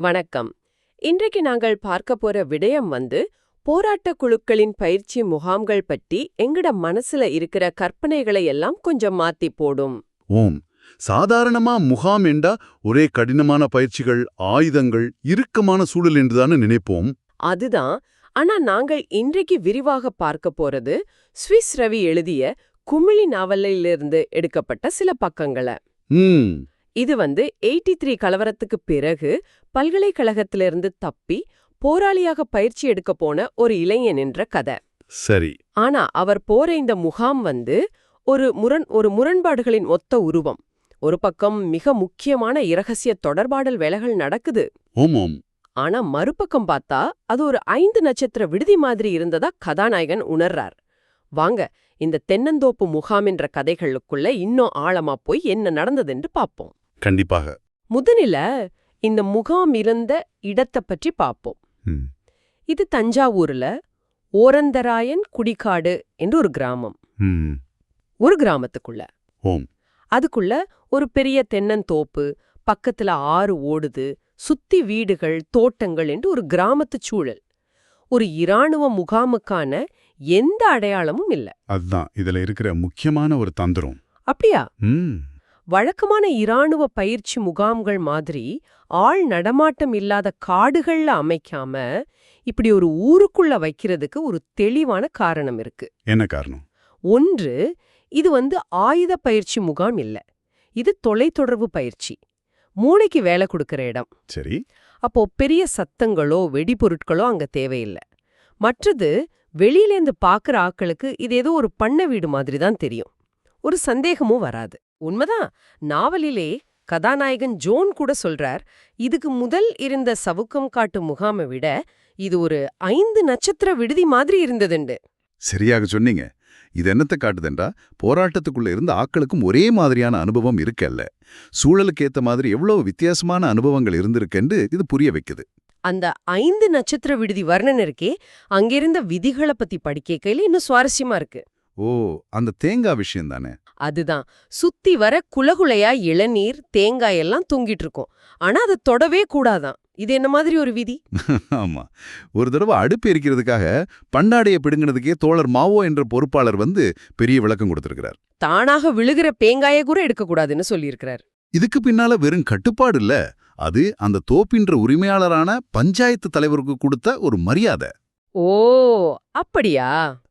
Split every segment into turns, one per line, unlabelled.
வணக்கம். இன்றைக்கு நாங்கள் பார்க்க போற விடயம் வந்து போராட்டக் குழுக்களின் பயிற்சி முகாம்கள் பற்றி எங்கட மனசுல இருக்கிற கற்பனைகளை எல்லாம் கொஞ்சம் மாத்தி போடும்.
ஓம். சாதாரணமா முகாம் என்றா ஒரே கடினமான பயிற்சிகள் ஆயுதங்கள் இறுக்கமான சூழல் என்றுதானே நினைப்போம்.
அதுதான். ஆனா நாங்கள் இன்றைக்கு விரிவாக பார்க்க போறது ஸ்விஸ் ரவி எழுதிய குமிழி நாவலிலிருந்து எடுக்கப்பட்ட சில பக்கங்களை. இது வந்து எயிட்டி த்ரீ கலவரத்துக்கு பிறகு பல்கலைக்கழகத்திலிருந்து தப்பி போராளியாக பயிற்சி எடுக்க போன ஒரு இளைஞன் என்ற கதை.
சரி.
ஆனா அவர் போற இந்த முகாம் வந்து ஒரு முரண் ஒரு முரண்பாடுகளின் ஒத்த உருவம். ஒரு பக்கம் மிக முக்கியமான இரகசிய தொடர்பாடல் வேலைகள் நடக்குது. ஆனா மறுபக்கம் பார்த்தா அது ஒரு ஐந்து நட்சத்திர விடுதி மாதிரி இருந்ததா கதாநாயகன் உணர்றார். வாங்க இந்த தென்னந்தோப்பு முகாம் என்ற கதைகளுக்குள்ள இன்னும் ஆழமா போய் என்ன நடந்ததுன்னு பாப்போம்
கண்டிப்பாக.
முதலில இந்த முகாம் இருந்த இடத்தை பற்றி பாப்போம்
ம்.
இது தஞ்சாவூர்ல ஓரந்தராயன் குடிக்காடு என்று ஒரு கிராமம். ஒரு கிராமத்துக்குள்ள.
ஓம்.
அதுக்குள்ள ஒரு பெரிய தென்னந்தோப்பு பக்கத்துல ஆறு ஓடுது சுத்தி வீடுகள் தோட்டங்கள் என்று ஒரு கிராமத்துச் சூழல். ஒரு இராணுவ முகாமுக்கான எந்த அடையாளமும் இல்ல.
அதுதான் இதுல இருக்கிற முக்கியமான ஒரு தந்திரம்.
அப்படியா? வழக்கமான இராணுவ பயிற்சி முகாம்கள் மாதிரி ஆள் நடமாட்டம் இல்லாத காடுகள்ல அமைக்காம இப்படி ஒரு ஊருக்குள்ள வைக்கிறதுக்கு ஒரு தெளிவான காரணம் இருக்கு.
என்ன காரணம்?
ஒன்று இது வந்து ஆயுத பயிற்சி முகாம் இல்ல. இது தொலைத்தொடர்பு பயிற்சி. மூளைக்கு வேலை கொடுக்கிற இடம்.
சரி.
அப்போ பெரிய சத்தங்களோ வெடிபொருட்களோ அங்க தேவையில்லை. மற்றது வெளியிலேந்து பாக்குற ஆட்களுக்கு இது ஏதோ ஒரு பண்ண வீடு மாதிரி தான் தெரியும். ஒரு சந்தேகமும் வராது. உண்மைதான். நாவலிலே கதாநாயகன் ஜோன் கூட சொல்றார் இதுக்கு முதல் இருந்த சவுக்கம் காட்டு முகாமை விட இது ஒரு ஐந்து நட்சத்திர விடுதி மாதிரி இருந்ததுண்டு.
சரியாக சொன்னீங்க. இது என்னத்தை காட்டுதுன்றா? போராட்டத்துக்குள்ள இருந்த ஆட்களுக்கும் ஒரே மாதிரியான அனுபவம் இருக்கல்ல. சூழலுக்கு ஏத்த மாதிரி எவ்வளவு வித்தியாசமான அனுபவங்கள் இருந்திருக்குன்னு இது புரிய வைக்குது.
அந்த ஐந்து நட்சத்திர விடுதி வர்ணனை இருக்கே அங்கிருந்த விதிகளை பத்தி படிக்கையில இன்னும் சுவாரஸ்யமா இருக்கு.
ஓ அந்த தேங்காய் விஷயம் தானே?
அதுதான். சுத்தி வர குலகுலையா இளநீர் தேங்காய் எல்லாம் தொங்கிட்டு இருக்கும். ஆனா அதை தொடவே கூடாதாம் இது என்ன மாதிரி ஒரு விதி?
ஆமா. ஒரு தடவை அடுப்பு எரிக்கிறதுக்காக பண்டாடைய பிடுங்கினதுக்கே தோழர் மாவோ என்ற பொறுப்பாளர் வந்து பெரிய விளக்கம் கொடுத்திருக்கிறார்.
தானாக விழுகிற பேங்காயை கூட எடுக்கக்கூடாதுன்னு சொல்லியிருக்கிறார்.
இதுக்கு பின்னால வெறும் கட்டுப்பாடு இல்ல. அது அந்த தோப்பின்ற உரிமையாளரான பஞ்சாயத்து தலைவருக்கு கொடுத்த ஒரு மரியாதை.
ஓ அப்படியா?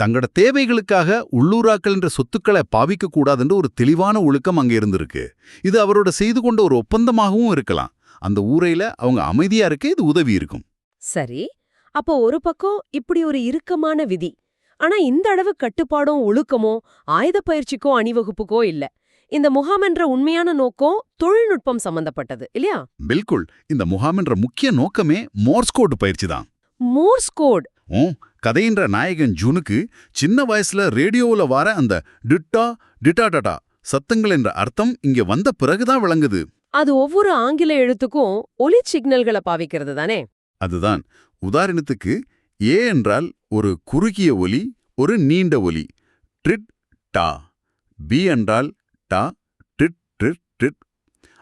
தங்களோட தேவைகளுக்காக உள்ளூராக்கள் என்ற சொத்துக்களை பாவிக்க கூடாதுன்ற ஒரு தெளிவான ஒழுக்கம் அங்க இருந்திருக்கு. இது அவரோட செய்து கொண்ட ஒரு ஒப்பந்தமாகவும் இருக்கலாம். அந்த ஊரையில அவங்க அமைதியா இருக்க இது உதவி இருக்கும்.
சரி. அப்போ ஒரு பக்கம் இப்படி ஒரு இறுக்கமான விதி. ஆனா இந்த அளவு கட்டுப்பாடும் ஒழுக்கமோ ஆயுத பயிற்சிக்கோ அணிவகுப்புக்கோ இல்ல. இந்த முகாம் என்ற உண்மையான நோக்கம் தொழில்நுட்பம் சம்பந்தப்பட்டது இல்லையா?
பில்குல் இந்த முகாமின்ற முக்கிய நோக்கமே மோர்ஸ்கோட் பயிற்சி தான்.
மோர்ஸ் கோட்
ஓ கதையின்ற நாயகன் ஜூனுக்கு சின்ன வயசுல ரேடியோவுல வர அந்த டிட்டா டிட்டாடா சத்தங்கள் என்ற அர்த்தம் இங்க வந்த பிறகுதான் விளங்குது.
அது ஒவ்வொரு ஆங்கில எழுத்துக்கும் ஒலி சிக்னல்களை பாவிக்கிறது தானே?
அதுதான். உதாரணத்துக்கு ஏ என்றால் ஒரு குறுகிய ஒலி ஒரு நீண்ட ஒலி ட்ரிட் டா. பி என்றால் டா ட்ரிட் ட்ரிட் ட்ரிட்.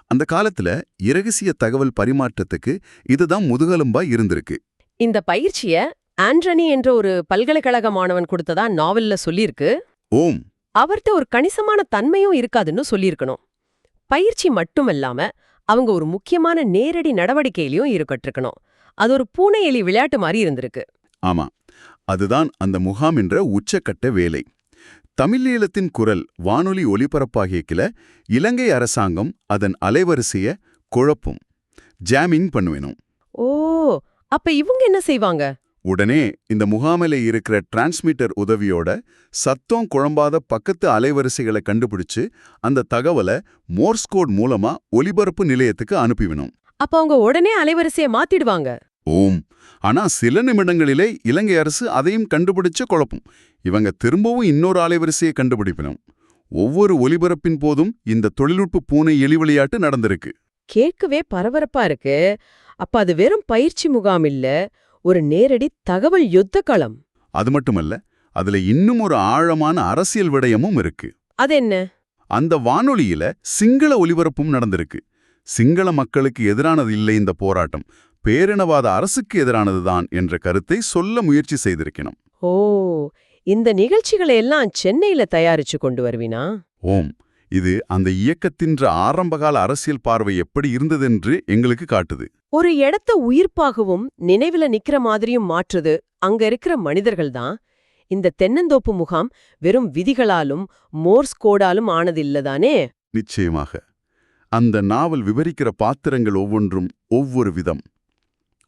அந்த காலத்துல இரகசிய தகவல் பரிமாற்றத்துக்கு இதுதான் முதுகெலும்பா இருந்திருக்கு.
இந்த பயிற்சிய ஆண்டனி என்ற ஒரு பல்கலைக்கழக மாணவன் கொடுத்ததா நாவல்ல சொல்லியிருக்கு.
ஓம்.
அவர்ட்ட ஒரு கணிசமான தன்மையும் இருக்காதுன்னு சொல்லியிருக்கணும். பயிற்சி மட்டுமல்லாம அவங்க ஒரு முக்கியமான நேரடி நடவடிக்கையிலயும் ஈடுபட்டிருக்கணும். அது ஒரு பூனை எலி விளையாட்டு மாதிரி இருந்திருக்கு.
ஆமா. அதுதான் அந்த முகாம் என்ற உச்சக்கட்ட வேலை. தமிழீழத்தின் குரல் வானொலி ஒலிபரப்பாகிய கிள இலங்கை அரசாங்கம் அதன் அலைவரிசைய குழப்பும் ஜாமிங் பண்ணுவேணும்
ஓ அப்ப இவங்க என்ன செய்வாங்க?
உடனே இந்த முகாமில இருக்கிற டிரான்ஸ்மிட்டர் உதவியோட சத்தம் குழம்பாத பக்கத்து அலைவரிசைகளை கண்டுபிடிச்சு அந்த தகவலை மோர்ஸ் கோட் மூலமா ஒலிபரப்பு நிலையத்துக்கு அனுப்பிவிடும்
அப்ப அவங்க உடனே அலைவரிசையை மாத்திடுவாங்க.
ஓம். ஆனா சில நிமிடங்களிலே இலங்கை அரசு அதையும் கண்டுபிடிச்ச குழப்பம். இவங்க திரும்பவும் இன்னொரு அலைவரிசையை கண்டுபிடிப்பினும். ஒவ்வொரு ஒலிபரப்பின் போதும் இந்த தொழில்நுட்ப பூனை எலி விளையாட்டு நடந்திருக்கு.
கேட்கவே பரபரப்பா இருக்கு. அப்ப அது வெறும் பயிற்சி முகாம் இல்ல ஒரு நேரடி தகவல் யுத்த களம்
அது மட்டுமல்ல அதுல இன்னும் ஒரு ஆழமான அரசியல் விடயமும் இருக்கு.
அது என்ன
அந்த வானொலியில சிங்கள ஒலிபரப்பும் நடந்திருக்கு. சிங்கள மக்களுக்கு எதிரானது இல்லை இந்த போராட்டம். பேரினவாத அரசுக்கு எதிரானதுதான் என்ற கருத்தை சொல்ல முயற்சி செய்திருக்கணும்.
ஓ இந்த நிகழ்ச்சிகளை எல்லாம் சென்னையில தயாரிச்சு கொண்டு வருவினா?
ஓம் இது அந்த இயக்கத்தின்ற ஆரம்பகால அரசியல் பார்வை எப்படி இருந்ததென்று எங்களுக்கு காட்டுது.
ஒரு இடத்த உயிர்ப்பாகவும் நினைவுல நிக்கிற மாதிரியும் மாற்றுது அங்க இருக்கிற மனிதர்கள் தான். இந்த தென்னந்தோப்பு முகாம் வெறும் விதிகளாலும் மோர்ஸ் கோடாலும் ஆனதில்லதானே
நிச்சயமாக. அந்த நாவல் விவரிக்கிற பாத்திரங்கள் ஒவ்வொன்றும் ஒவ்வொரு விதம்.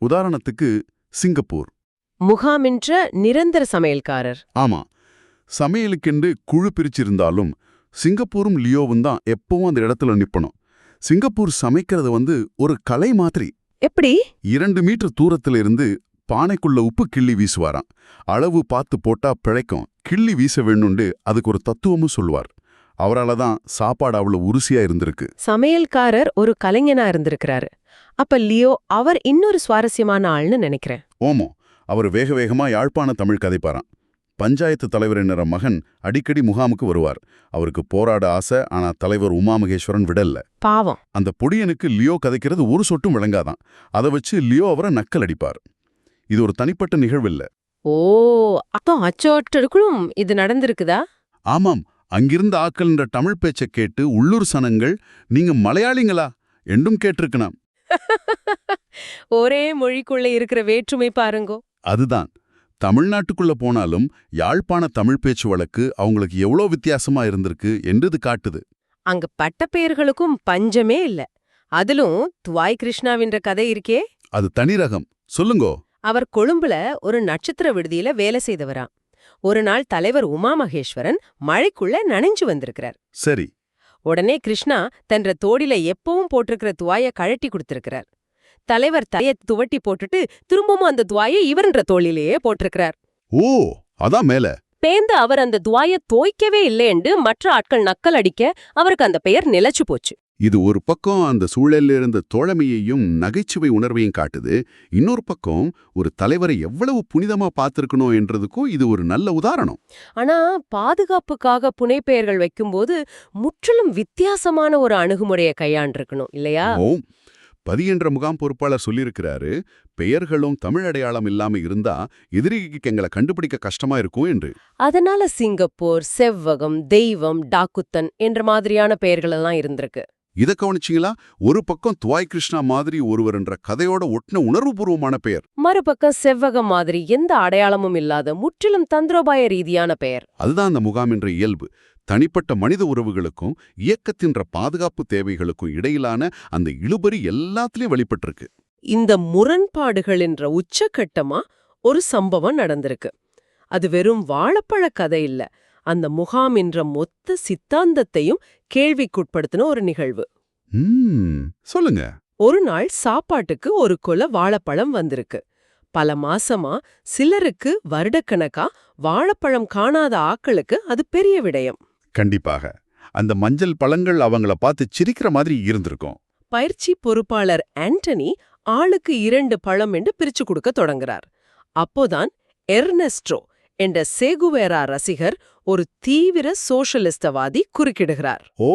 உதாரணத்துக்கு சிங்கப்பூர்.
முகாமின்ற நிரந்தர சமையல்காரர்.
ஆமா. சமையலுக்கென்று குழு பிரிச்சிருந்தாலும் சிங்கப்பூரும் லியோவும் தான் எப்பவும் அந்த இடத்துல நிப்பணும். சிங்கப்பூர் சமைக்கிறது வந்து ஒரு கலை மாதிரி.
எப்படி?
இரண்டு மீட்டர் தூரத்துல இருந்து பானைக்குள்ள உப்பு கிள்ளி வீசுவாராம். அளவு பார்த்து போட்டா பிழைக்கும். கிள்ளி வீச வேணுண்டு அதுக்கு ஒரு தத்துவமும் சொல்லுவார். அவரால தான் சாப்பாடு அவ்வளவு உருசியா இருந்திருக்கு.
சமையல்காரர் ஒரு கலைஞனா இருந்திருக்கிறாரு. அப்ப லியோ அவர் இன்னொரு சுவாரஸ்யமான ஆள்னு நினைக்கிறேன்.
ஓமோ அவர் வேக வேகமா யாழ்ப்பாண தமிழ் கதைப்பாராம். பஞ்சாயத்து தலைவர் என்ற மகன் அடிக்கடி முகாமுக்கு வருவார். அவருக்கு போராட ஆசை ஆனா தலைவர் உமாமகேஸ்வரன் விடல்ல.
பாவம்.
அந்த பொடியனுக்கு லியோ கதைக்கிறது ஒரு சொட்டும் விளங்காதான். அதை வச்சு லியோ அவரை நக்கல் அடிப்பார். இது ஒரு தனிப்பட்ட நிகழ்வில்ல.
ஓ அப்போ அச்சோட்டருக்குள்ளும் இது நடந்திருக்குதா?
ஆமாம். அங்கிருந்த ஆக்கள்ன்ற தமிழ் பேச்சைக் கேட்டு உள்ளூர் சனங்கள் நீங்க மலையாளிங்களா? என்றும் கேட்டிருக்கணும்
ஒரே மொழிக்குள்ள இருக்கிற வேற்றுமை பாருங்கோ.
அதுதான். தமிழ்நாட்டுக்குள்ள போனாலும் யாழ்ப்பாண தமிழ் பேச்சு வழக்கு அவங்களுக்கு எவ்வளோ வித்தியாசமா இருந்திருக்கு என்றது காட்டுது.
அங்க பட்டப்பெயர்களுக்கும் பஞ்சமே இல்ல. அதிலும் துவாய் கிருஷ்ணாவின்ற கதை இருக்கே.
அது தனி ரகம். சொல்லுங்கோ.
அவர் கொழும்புல ஒரு நட்சத்திர விடுதியில வேலை செய்தவராம் ஒரு நாள் தலைவர் உமா மகேஸ்வரன் மழைக்குள்ள நனைஞ்சு வந்திருக்கிறார்.
சரி.
உடனே கிருஷ்ணா தன்ற தோடில எப்பவும் போட்டிருக்கிற துவாய கழட்டி கொடுத்திருக்கிறார். தலைவர் தலைய துவட்டி போட்டுட்டு திரும்பவும் அந்த துவாயை இவர்ன்ற தோளிலேயே போட்டிருக்கிறார்.
ஓ அதான் மேல.
பேந்து அவர் அந்த துவாய தோய்க்கவே இல்லைன்னு மற்ற ஆட்கள் நக்கல் அடிக்க அவருக்கு அந்த பெயர் நிலைச்சு போச்சு.
இது ஒரு பக்கம் அந்த சூழல்ல இருந்த தோழமையையும் நகைச்சுவை உணர்வையும் காட்டுது. இன்னொரு பக்கம் ஒரு தலைவரை எவ்வளவு புனிதமா பார்த்திருக்கணும் என்றதுக்கும் இது ஒரு நல்ல உதாரணம்.
ஆனா பாதுகாப்புக்காக புனைப்பெயர்கள் வைக்கும்போது முற்றிலும் வித்தியாசமான ஒரு அணுகுமுறையை கையாண்டிருக்கணும் இல்லையா?
ஓம் பதி என்ற முகாம் பொறுப்பாளர் சொல்லியிருக்கிறாரு பெயர்களும் தமிழ் அடையாளம் இல்லாம இருந்தா எதிரிக்கு எங்களை கண்டுபிடிக்க கஷ்டமா இருக்கும் என்று.
அதனால சிங்கப்பூர் செவ்வகம் தெய்வம் டாக்குத்தன் என்ற மாதிரியான பெயர்கள் எல்லாம் இருந்திருக்கு.
இத கவனிச்சிங்களா? ஒரு பக்கம் துவாய் கிருஷ்ணா மாதிரி ஒருவர் என்ற கதையோட ஒட்டின உணர்வுபூர்வமான பெயர்.
மறுபக்கம் செவ்வகம் மாதிரி எந்த அடையாளமும் இல்லாத முற்றிலும் தந்திரோபாய ரீதியான பெயர்.
அதுதான் அந்த முகாம் என்ற இயல்பு. தனிப்பட்ட மனித உறவுகளுக்கும் இயக்கத்தின்ற பாதுகாப்பு தேவைகளுக்கும் இடையிலான அந்த இழுபறி எல்லாத்துலயும் வெளிப்பட்டிருக்கு.
இந்த முரண்பாடுகள் என்ற உச்சக்கட்டமா ஒரு சம்பவம் நடந்திருக்கு. அது வெறும் வாழைப்பழ கதை இல்ல. அந்த முகாம் என்ற மொத்த சித்தாந்தத்தையும் கேள்விக்குட்படுத்தின ஒரு நிகழ்வு.
சொல்லுங்க.
ஒரு நாள் சாப்பாட்டுக்கு ஒரு கொலை வாழைப்பழம் வந்திருக்கு. பல மாசமா சிலருக்கு வருடக்கணக்கா வாழைப்பழம் காணாத ஆக்களுக்கு அது பெரிய விடயம்.
கண்டிப்பாக. அந்த மஞ்சள் பழங்கள் அவங்கள பார்த்து சிரிக்கிற மாதிரி இருந்திருக்கும்.
பயிற்சி பொறுப்பாளர் ஆண்டனி ஆளுக்கு இரண்டு பழம் என்று பிரிச்சு கொடுக்க தொடங்குறார். அப்போதான் எர்னெஸ்ட்ரோ என்ற சேகுவேரா ரசிகர் ஒரு தீவிர சோஷலிஸ்டவாதி குறுக்கிடுகிறார்.
ஓ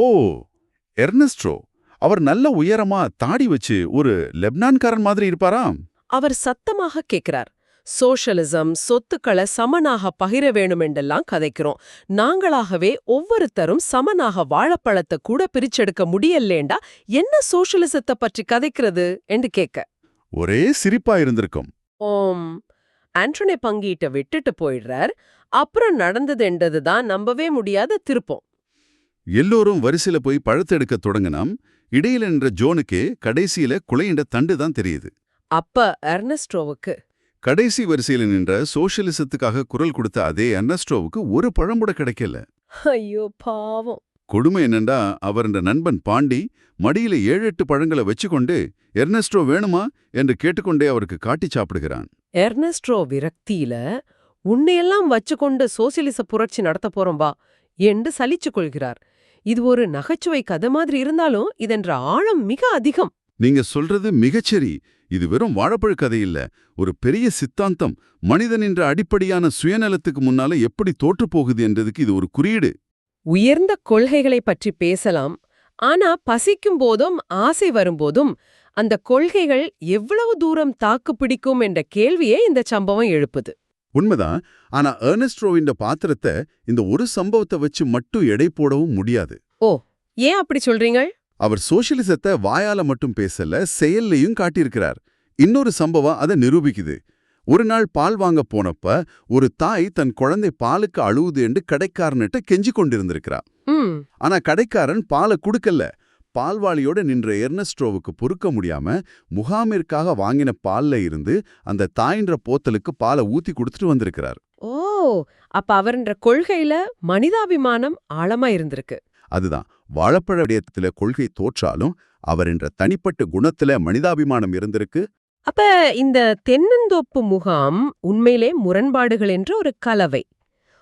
எர்னஸ்ட்ரோ அவர் நல்ல உயரமா தாடி வச்சு ஒரு லெப்னான்காரன் மாதிரி இருப்பாராம்
அவர் சத்தமாக கேட்கிறார் சோஷலிசம் சொத்துக்களை சமனாக பகிர வேணுமென்றெல்லாம் கதைக்கிறோம். நாங்களாகவே ஒவ்வொருத்தரும் சமனாக வாழைப்பழத்தை கூட பிரிச்செடுக்க முடியலேண்டா? என்ன சோஷலிசத்தை பற்றி கதைக்கிறது? என்று கேட்க.
ஒரே சிரிப்பா இருந்திருக்கும்.
ஓம். ஆண்டனி பங்கீட்ட விட்டுட்டு போயிடுறார். அப்புறம் நடந்தது என்றதுதான் நம்பவே முடியாத திருப்பம்.
எல்லோரும் வரிசையில போய் பழத்தெடுக்க தொடங்கினாம். இடையில நின்ற ஜோனுக்கே கடைசியில குலையின்ற தண்டு தான் தெரியுது.
அப்ப எர்னஸ்ட்ரோவுக்கு
கடைசி வரிசையில நின்ற சோஷலிசத்துக்காக குரல் கொடுத்த அதே அர்னஸ்ட்ரோவுக்கு ஒரு பழம் கூட கிடைக்கல.
ஐயோ பாவம்.
கொடுமை என்னண்டா அவர் இந்த நண்பன் பாண்டி மடியில ஏழு எட்டு பழங்களை வச்சுக்கொண்டு எர்னஸ்ட்ரோ வேணுமா? என்று கேட்டுக்கொண்டே அவருக்கு காட்டி சாப்பிடுகிறான்.
எர்னஸ்ட்ரோ விரக்தியில உன்னையெல்லாம் வச்சுக்கொண்டு சோசியலிச புரட்சி நடத்த போறோம் வா என்று சலிச்சுக் கொள்கிறார். இது ஒரு நகைச்சுவை கதை மாதிரி இருந்தாலும் இதென்ற ஆழம் மிக அதிகம்.
நீங்க சொல்றது மிகச்சரி. இது வெறும் வாழைப்பழ கதை இல்ல. ஒரு பெரிய சித்தாந்தம். மனிதன் என்ற அடிப்படையான சுயநலத்துக்கு முன்னால எப்படி தோற்றுப் போகுது என்றதுக்கு இது ஒரு குறியீடு.
உயர்ந்த கொள்கைகளை பற்றி பேசலாம். ஆனா பசிக்கும் போதும் ஆசை வரும்போதும் அந்த கொள்கைகள் எவ்வளவு தூரம் தாக்கு பிடிக்கும் என்ற கேள்வியே இந்த சம்பவம் எழுப்புது.
உண்மைதான். ஆனா ஏர்னஸ்ட்ரோவின் பாத்திரத்தை இந்த ஒரு சம்பவத்தை வச்சு மட்டும் எடை போடவும் முடியாது.
ஏன் அப்படி சொல்றீங்க
அவர் சோஷியலிசத்தை வாயால மட்டும் பேசல செயல்லையும் காட்டியிருக்கிறார். இன்னொரு சம்பவம் அதை நிரூபிக்குது. ஒரு நாள் பால் வாங்க போனப்ப ஒரு தாய் தன் குழந்தை பாலுக்கு அழுவுது என்று கடைக்காரன்கிட்ட கெஞ்சி கொண்டிருந்திருக்கிறா. ஆனா கடைக்காரன் பாலை குடுக்கல. பால்வாளியோட நின்ற எர்னஸ்ட்ரோவுக்கு பொறுக்க முடியாம முகாமிற்காக வாங்கின பால்ல இருந்து அந்த தாயின்ற போத்தலுக்கு பாலை ஊத்தி கொடுத்துட்டு வந்திருக்கிறார்.
ஓ! அப்ப அவர்ன்ற கொள்கையில மனிதாபிமானம் ஆழமா இருந்திருக்கு.
அதுதான். வாழைப்பழ விடயத்துல கொள்கை தோற்றாலும் அவர் என்ற தனிப்பட்ட குணத்துல மனிதாபிமானம் இருந்திருக்கு.
அப்ப இந்த தென்னந்தோப்பு முகாம் உண்மையிலே முரண்பாடுகள் என்ற ஒரு கலவை.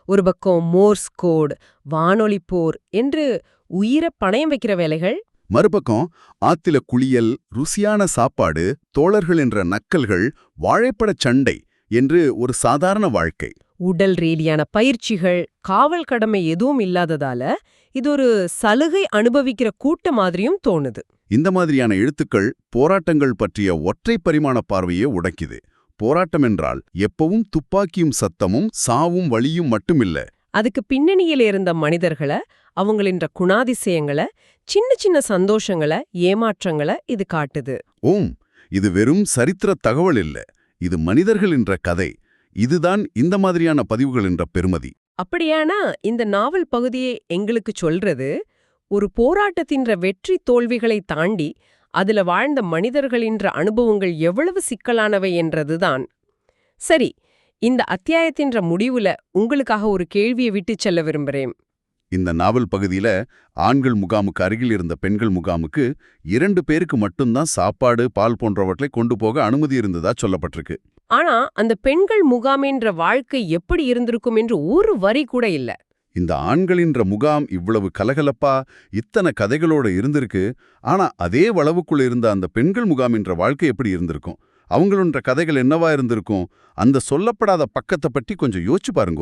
ஒரு பக்கம் மோர்ஸ் கோட் வானொலி போர் என்று உயிரை பணயம் வைக்கிற வேலைகள்.
மறுபக்கம் ஆத்தில குளியல் ருசியான சாப்பாடு தோழர்கள் என்ற நக்கல்கள் வாழைப்பழச் சண்டை என்று ஒரு சாதாரண வாழ்க்கை.
உடல் ரீதியான பயிற்சிகள் காவல் கடமை எதுவும் இல்லாததால இது ஒரு சலுகை அனுபவிக்கிற கூட்ட மாதிரியும் தோணுது.
இந்த மாதிரியான எழுத்துக்கள் போராட்டங்கள் பற்றிய ஒற்றை பரிமாண பார்வையே உடைக்குது. போராட்டம் என்றால் எப்பவும் துப்பாக்கியும் சத்தமும் சாவும் வழியும் மட்டுமில்ல.
அதுக்கு பின்னணியில இருந்த மனிதர்களை அவங்களின்ற குணாதிசயங்களை சின்ன சின்ன சந்தோஷங்களை ஏமாற்றங்களை இது காட்டுது.
ஓம் இது வெறும் சரித்திர தகவல் இல்ல. இது மனிதர்கள் என்ற கதை. இதுதான் இந்த மாதிரியான பதிவுகள் என்ற பெருமதி.
அப்படியானா இந்த நாவல் பகுதியை எங்களுக்கு சொல்றது ஒரு போராட்டத்தின்ற வெற்றி தோல்விகளை தாண்டி அதுல வாழ்ந்த மனிதர்களின்ற அனுபவங்கள் எவ்வளவு சிக்கலானவை என்றதுதான். சரி இந்த அத்தியாயத்தின்ற முடிவுல உங்களுக்காக ஒரு கேள்வியை விட்டுச் செல்ல விரும்புறேன்.
இந்த நாவல் பகுதியில ஆண்கள் முகாமுக்கு அருகில் இருந்த பெண்கள் முகாமுக்கு இரண்டு பேருக்கு மட்டும்தான் சாப்பாடு பால் போன்றவற்றை கொண்டு போக அனுமதி இருந்ததா சொல்லப்பட்டிருக்கு.
ஆனா அந்த பெண்கள் முகாமின்ற வாழ்க்கை எப்படி இருந்திருக்கும் என்று ஒரு வரி கூட இல்ல.
இந்த ஆண்களின்ற முகாம் இவ்வளவு கலகலப்பா இத்தனை கதைகளோட இருந்திருக்கு ஆனா அதே வளவுக்குள்ள இருந்த அந்த பெண்கள் முகாமின்ற வாழ்க்கை எப்படி இருந்திருக்கும்? அவங்களுன்ற கதைகள் என்னவா இருந்திருக்கும்? அந்த சொல்லப்படாத பக்கத்தை பற்றி கொஞ்சம் யோசிச்சு பாருங்க.